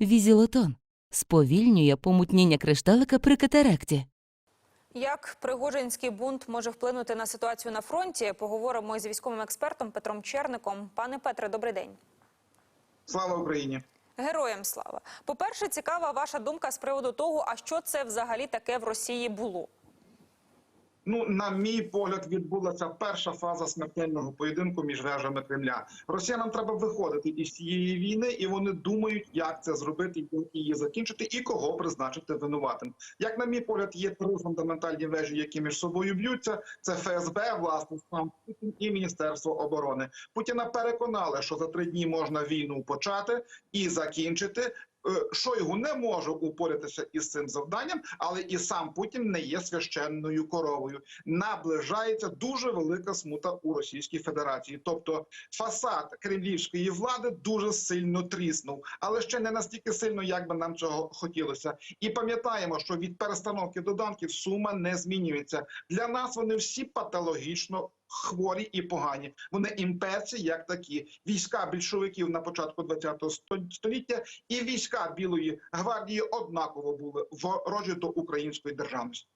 Візілотон сповільнює помутніння кришталика при катаракті. Як Пригожинський бунт може вплинути на ситуацію на фронті? Поговоримо з військовим експертом Петром Черником. Пане Петре, добрий день. Слава Україні! Героям слава. По-перше, цікава ваша думка з приводу того, а що це взагалі таке в Росії було. Ну, на мій погляд, відбулася перша фаза смертельного поєдинку між вежами Кремля. Росіянам треба виходити із цієї війни, і вони думають, як це зробити, як її закінчити, і кого призначити винуватим. Як на мій погляд, є три фундаментальні вежі, які між собою б'ються. Це ФСБ, власне, сам Путін і Міністерство оборони. Путіна переконали, що за три дні можна війну почати і закінчити. Е, Шойгу не може упоратися із цим завданням, але і сам Путін не є священною коровою. Наближається дуже велика смута у Російській Федерації. Тобто фасад кремлівської влади дуже сильно тріснув, але ще не настільки сильно, як би нам цього хотілося. І пам'ятаємо, що від перестановки доданків сума не змінюється. Для нас вони всі патологічно хворі і погані. Вони імперці як такі. Війська більшовиків на початку ХХ століття і війська Білої гвардії однаково були ворожі до української державності.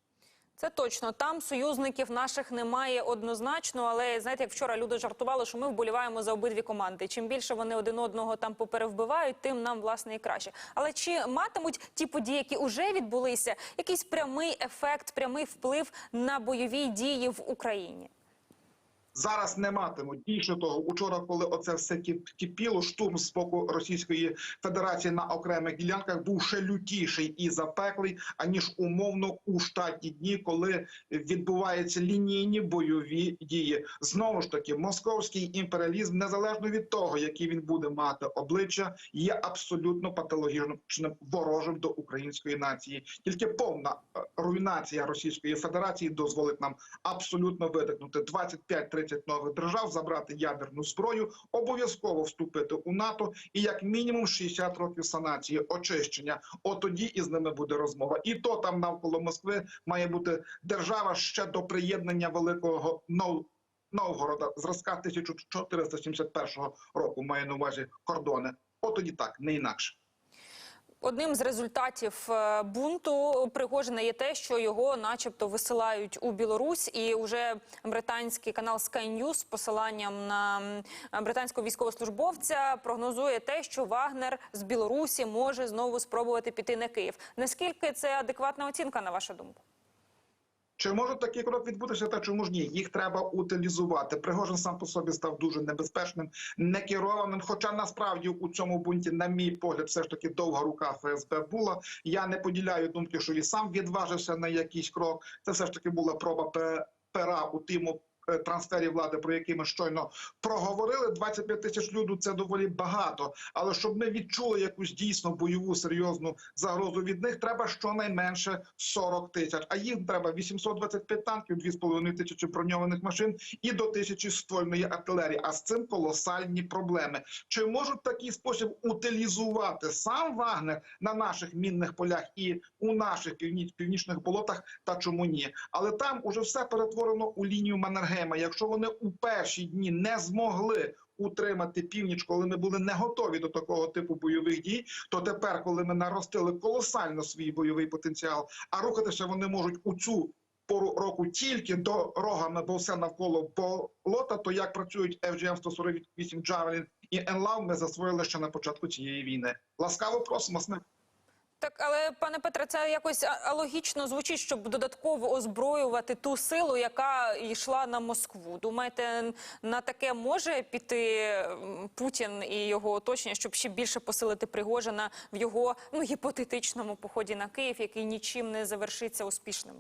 Це точно там союзників наших немає однозначно, але знаєте, як вчора люди жартували, що ми вболіваємо за обидві команди. Чим більше вони один одного там поперевбивають, тим нам власне і краще. Але чи матимуть ті події, які вже відбулися, якийсь прямий ефект, прямий вплив на бойові дії в Україні? Зараз не матимуть більше того, учора, коли оце все кипіло, штурм з боку Російської Федерації на окремих ділянках був ще лютіший і запеклий, аніж умовно у штатні дні, коли відбуваються лінійні бойові дії. Знову ж таки, московський імперіалізм, незалежно від того, які він буде мати обличчя, є абсолютно патологічним ворожим до української нації. Тільки повна е, руйнація Російської Федерації дозволить нам абсолютно видихнути 25-30 нових держав, забрати ядерну зброю, обов'язково вступити у НАТО і як мінімум 60 років санації, очищення. От тоді із ними буде розмова. І то там навколо Москви має бути держава ще до приєднання великого Нов- Новгорода зразка 1471 року. Має на увазі кордони. От тоді так, не інакше. Одним з результатів е, бунту Пригожина є те, що його, начебто, висилають у Білорусь, і вже британський канал Sky News з посиланням на британського військовослужбовця прогнозує те, що Вагнер з Білорусі може знову спробувати піти на Київ. Наскільки це адекватна оцінка, на вашу думку? Чи може такий крок відбутися, та чому ж ні? Їх треба утилізувати. Пригожин сам по собі став дуже небезпечним, некерованим. Хоча насправді у цьому бунті, на мій погляд, все ж таки довга рука ФСБ була. Я не поділяю думки, що він сам відважився на якийсь крок. Це все ж таки була проба пе- пера у тиму. Е, Трансфері влади, про які ми щойно проговорили, 25 тисяч люду це доволі багато. Але щоб ми відчули якусь дійсно бойову серйозну загрозу від них, треба щонайменше 40 тисяч. А їм треба 825 танків, 2,5 тисячі броньованих машин і до тисячі ствольної артилерії. А з цим колосальні проблеми. Чи можуть такий спосіб утилізувати сам Вагнер на наших мінних полях і у наших північ, північних болотах? Та чому ні? Але там уже все перетворено у лінію Маннергейма. Якщо вони у перші дні не змогли утримати північ, коли ми були не готові до такого типу бойових дій, то тепер, коли ми наростили колосально свій бойовий потенціал, а рухатися вони можуть у цю. Пору року тільки дорогами, бо все навколо болота, то як працюють FGM-148 Javelin і Енлав, ми засвоїли ще на початку цієї війни. Ласкаво просимо. Так, але пане Петре, це якось алогічно звучить, щоб додатково озброювати ту силу, яка йшла на Москву. Думаєте, на таке може піти Путін і його оточення, щоб ще більше посилити Пригожина в його ну гіпотетичному поході на Київ, який нічим не завершиться успішним?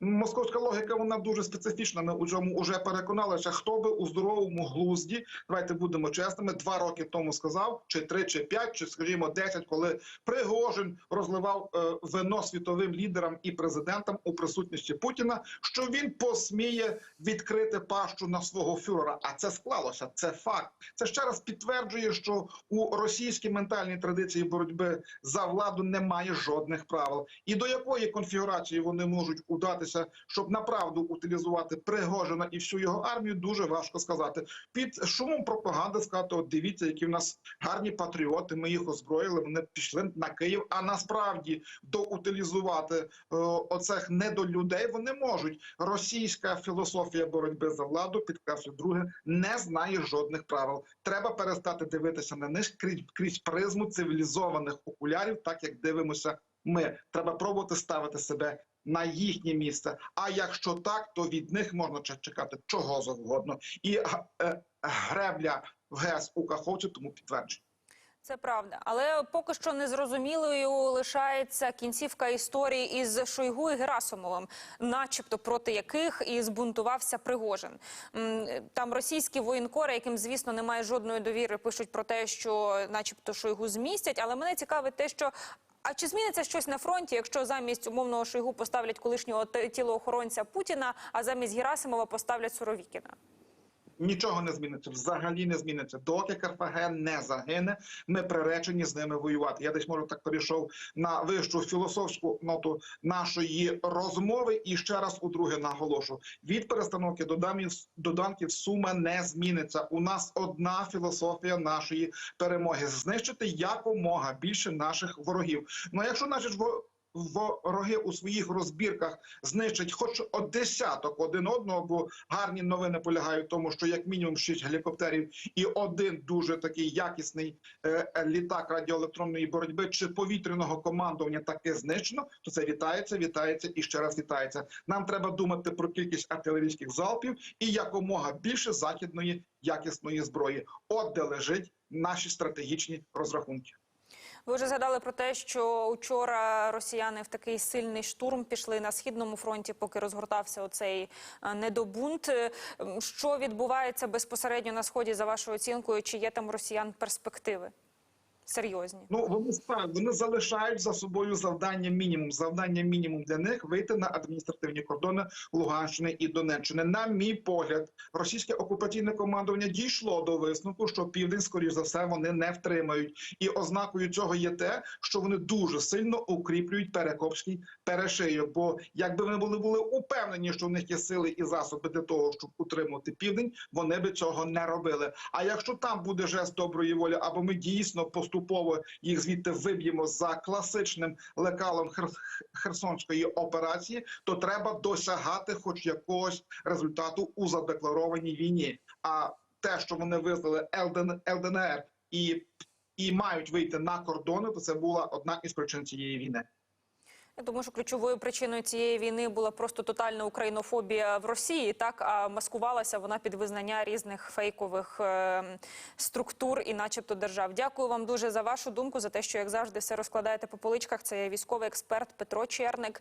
Московська логіка вона дуже специфічна. Ми у цьому вже переконалися. Хто би у здоровому глузді, давайте будемо чесними, два роки тому сказав, чи три, чи п'ять, чи скажімо, десять, коли Пригожин розливав е, вино світовим лідерам і президентам у присутності Путіна, що він посміє відкрити пащу на свого фюрера. А це склалося. Це факт. Це ще раз підтверджує, що у російській ментальній традиції боротьби за владу немає жодних правил. І до якої конфігурації вони можуть удатися боротися, щоб направду утилізувати Пригожина і всю його армію, дуже важко сказати. Під шумом пропаганди сказати, от дивіться, які в нас гарні патріоти. Ми їх озброїли. Вони пішли на Київ. А насправді доутилізувати е, оцих недолюдей вони можуть. Російська філософія боротьби за владу, підкреслю друге, не знає жодних правил. Треба перестати дивитися на них крізь, крізь призму цивілізованих окулярів, так як дивимося ми. Треба пробувати ставити себе на їхнє місце. А якщо так, то від них можна чекати чого завгодно. І е, гребля в ГЕС у Каховці тому підтвердження. Це правда, але поки що незрозумілою лишається кінцівка історії із Шойгу і Герасимовим, начебто проти яких і збунтувався Пригожин. Там російські воєнкори, яким звісно немає жодної довіри, пишуть про те, що, начебто, Шойгу змістять. Але мене цікавить те, що. А чи зміниться щось на фронті, якщо замість умовного Шойгу поставлять колишнього тілоохоронця Путіна, а замість Герасимова поставлять Суровікіна? Нічого не зміниться, взагалі не зміниться. Доки Карфаген не загине, ми приречені з ними воювати. Я десь може так перейшов на вищу філософську ноту нашої розмови. І ще раз удруге наголошу: від перестановки доданків, доданків сума не зміниться. У нас одна філософія нашої перемоги: знищити якомога більше наших ворогів. Ну а якщо наші Вороги у своїх розбірках знищать хоч от десяток один одного, бо гарні новини полягають в тому, що як мінімум шість гелікоптерів і один дуже такий якісний е, е, літак радіоелектронної боротьби чи повітряного командування таке знищено, то це вітається, вітається і ще раз вітається. Нам треба думати про кількість артилерійських залпів і якомога більше західної якісної зброї. От де лежить наші стратегічні розрахунки. Ви вже згадали про те, що вчора росіяни в такий сильний штурм пішли на східному фронті, поки розгортався оцей е, недобунт. Е, Що відбувається безпосередньо на сході за вашою оцінкою? Чи є там росіян перспективи серйозні? Ну вони вони залишають за собою завдання мінімум. Завдання мінімум для них вийти на адміністративні кордони Луганщини і Донеччини. На мій погляд, російське окупаційне командування дійшло до висновку, що південь, скоріш за все, вони не втримають. І ознакою цього є те, що вони дуже сильно укріплюють перекопський перешийок. Бо якби вони були були упевнені, що в них є сили і засоби для того, щоб утримувати південь, вони би цього не робили. А якщо там буде жест доброї волі, або ми дійсно поступово їх звідти виб'ємо за класичним лекалом Хер- Херсонської операції, то треба досягати хоч якогось результату у задекларованій війні. А те, що вони визнали ЛДН, ЛДНР і, і мають вийти на кордони, то це була одна із причин цієї війни. Я думаю, що ключовою причиною цієї війни була просто тотальна українофобія в Росії. Так а маскувалася вона під визнання різних фейкових е, структур і, начебто, держав. Дякую вам дуже за вашу думку, за те, що як завжди все розкладаєте по поличках. Це є військовий експерт Петро Черник.